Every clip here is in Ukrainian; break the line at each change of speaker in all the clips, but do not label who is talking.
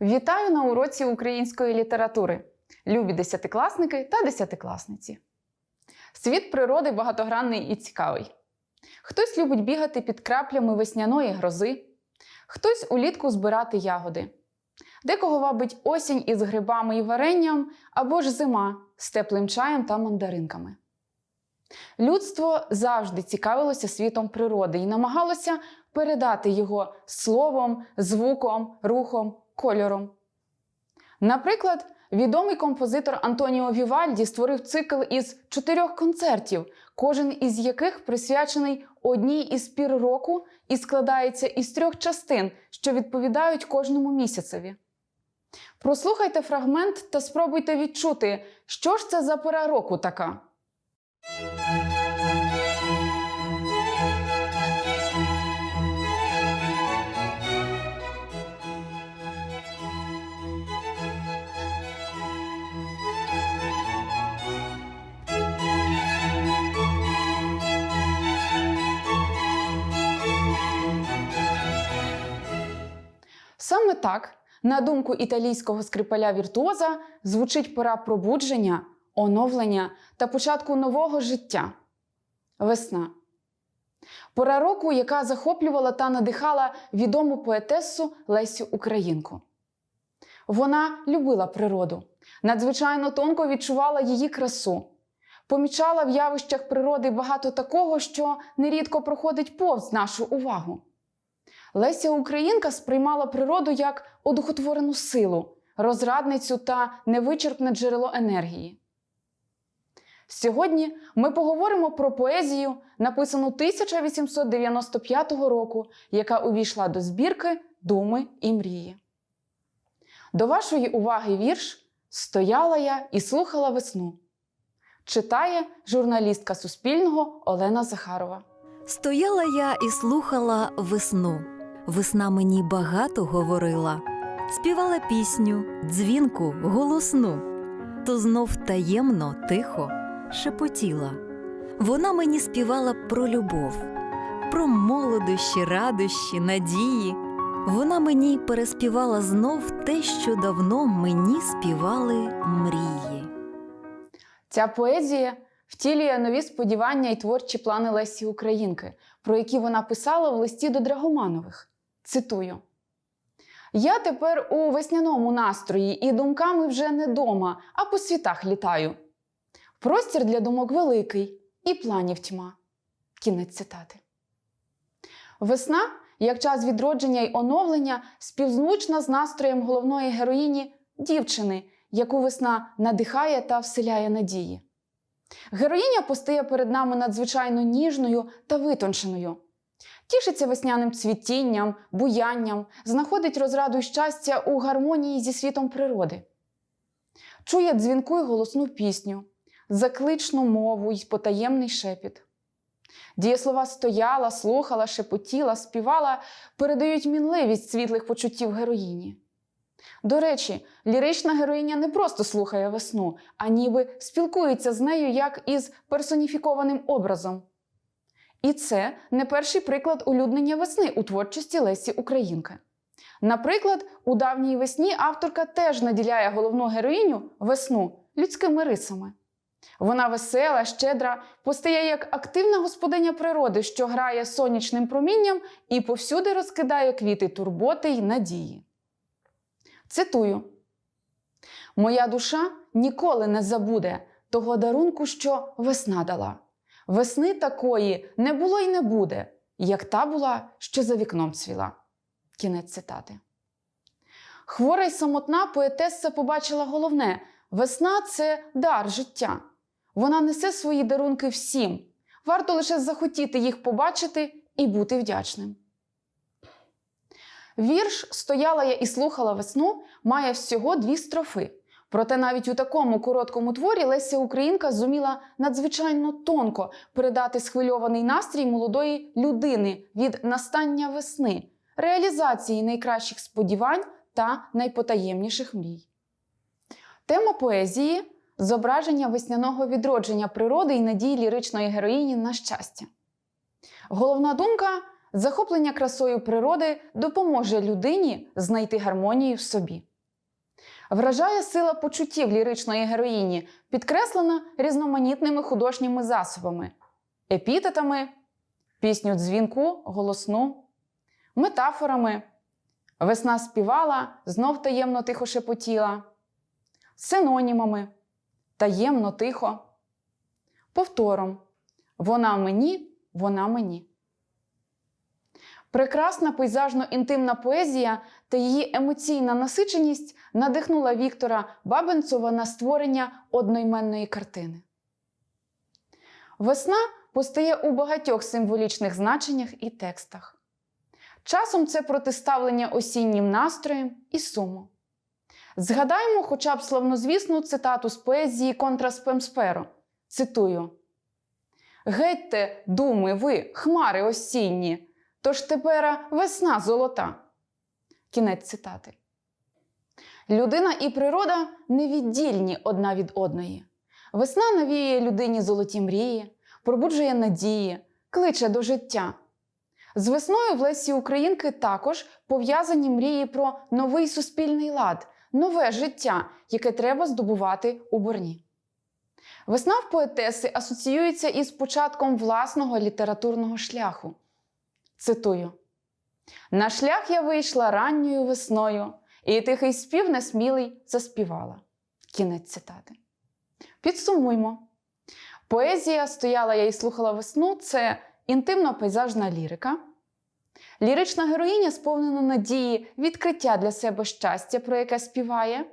Вітаю на уроці української літератури, любі десятикласники та десятикласниці. Світ природи багатогранний і цікавий. Хтось любить бігати під краплями весняної грози, хтось улітку збирати ягоди. Декого вабить осінь із грибами і варенням або ж зима з теплим чаєм та мандаринками. Людство завжди цікавилося світом природи і намагалося передати його словом, звуком, рухом, кольором. Наприклад, відомий композитор Антоніо Вівальді створив цикл із чотирьох концертів, кожен із яких присвячений одній із пір року і складається із трьох частин, що відповідають кожному місяцеві. Прослухайте фрагмент та спробуйте відчути, що ж це за пора року така. Так, на думку італійського скрипаля віртуоза, звучить пора пробудження, оновлення та початку нового життя весна. Пора року, яка захоплювала та надихала відому поетесу Лесю Українку. Вона любила природу, надзвичайно тонко відчувала її красу, помічала в явищах природи багато такого, що нерідко проходить повз нашу увагу. Леся Українка сприймала природу як одухотворену силу, розрадницю та невичерпне джерело енергії. Сьогодні ми поговоримо про поезію, написану 1895 року, яка увійшла до збірки Думи і мрії. До вашої уваги вірш Стояла я і слухала весну. Читає журналістка Суспільного Олена Захарова.
Стояла я і слухала весну. Весна мені багато говорила, співала пісню, дзвінку, голосну, то знов таємно, тихо шепотіла. Вона мені співала про любов, про молодощі, радощі, надії. Вона мені переспівала знов те, що давно мені співали мрії.
Ця поезія втілює нові сподівання і творчі плани Лесі Українки, про які вона писала в листі до Драгоманових. Цитую: Я тепер у весняному настрої і думками вже не дома, а по світах літаю. Простір для думок великий і планів тьма. Кінець цитати. Весна, як час відродження й оновлення, співзвучна з настроєм головної героїні дівчини, яку весна надихає та вселяє надії. Героїня постає перед нами надзвичайно ніжною та витонченою. Тішиться весняним цвітінням, буянням, знаходить розраду й щастя у гармонії зі світом природи. Чує дзвінку й голосну пісню, закличну мову й потаємний шепіт. Дієслова стояла, слухала, шепотіла, співала, передають мінливість світлих почуттів героїні. До речі, лірична героїня не просто слухає весну, а ніби спілкується з нею як із персоніфікованим образом. І це не перший приклад улюднення весни у творчості Лесі Українки. Наприклад, у давній весні авторка теж наділяє головну героїню весну людськими рисами. Вона весела, щедра, постає як активна господиня природи, що грає сонячним промінням і повсюди розкидає квіти турботи й надії. Цитую: Моя душа ніколи не забуде того дарунку, що весна дала. Весни такої не було й не буде, як та була, що за вікном цвіла. Кінець цитати. Хвора й самотна поетеса побачила головне: весна це дар життя. Вона несе свої дарунки всім. Варто лише захотіти їх побачити і бути вдячним. Вірш Стояла я і слухала весну має всього дві строфи. Проте навіть у такому короткому творі Леся Українка зуміла надзвичайно тонко передати схвильований настрій молодої людини від настання весни, реалізації найкращих сподівань та найпотаємніших мрій. Тема поезії зображення весняного відродження природи і надії ліричної героїні на щастя. Головна думка захоплення красою природи допоможе людині знайти гармонію в собі. Вражає сила почуттів ліричної героїні, підкреслена різноманітними художніми засобами, епітетами, пісню дзвінку, голосну, метафорами. Весна співала, знов таємно тихо шепотіла, синонімами, таємно тихо, повтором Вона мені, вона мені. Прекрасна пейзажно-інтимна поезія та її емоційна насиченість надихнула Віктора Бабенцова на створення одноіменної картини. Весна постає у багатьох символічних значеннях і текстах. Часом це протиставлення осіннім настроєм і суму. Згадаймо хоча б славнозвісну цитату з поезії Контраспемсперо. Цитую: Гетьте, думи, ви, хмари осінні, тож тепера весна золота. Кінець цитати. Людина і природа невіддільні одна від одної. Весна навіює людині золоті мрії, пробуджує надії, кличе до життя. З весною в Лесі Українки також пов'язані мрії про новий суспільний лад, нове життя, яке треба здобувати у борні. Весна в поетеси асоціюється із початком власного літературного шляху. Цитую: На шлях я вийшла ранньою весною, і тихий спів несмілий заспівала. Кінець цитати. Підсумуймо. Поезія стояла я і слухала весну це інтимно-пейзажна лірика. Лірична героїня сповнена надії відкриття для себе щастя, про яке співає.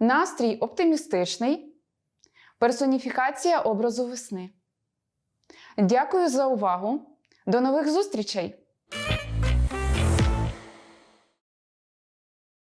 Настрій оптимістичний. Персоніфікація образу весни. Дякую за увагу. До нових зустрічей!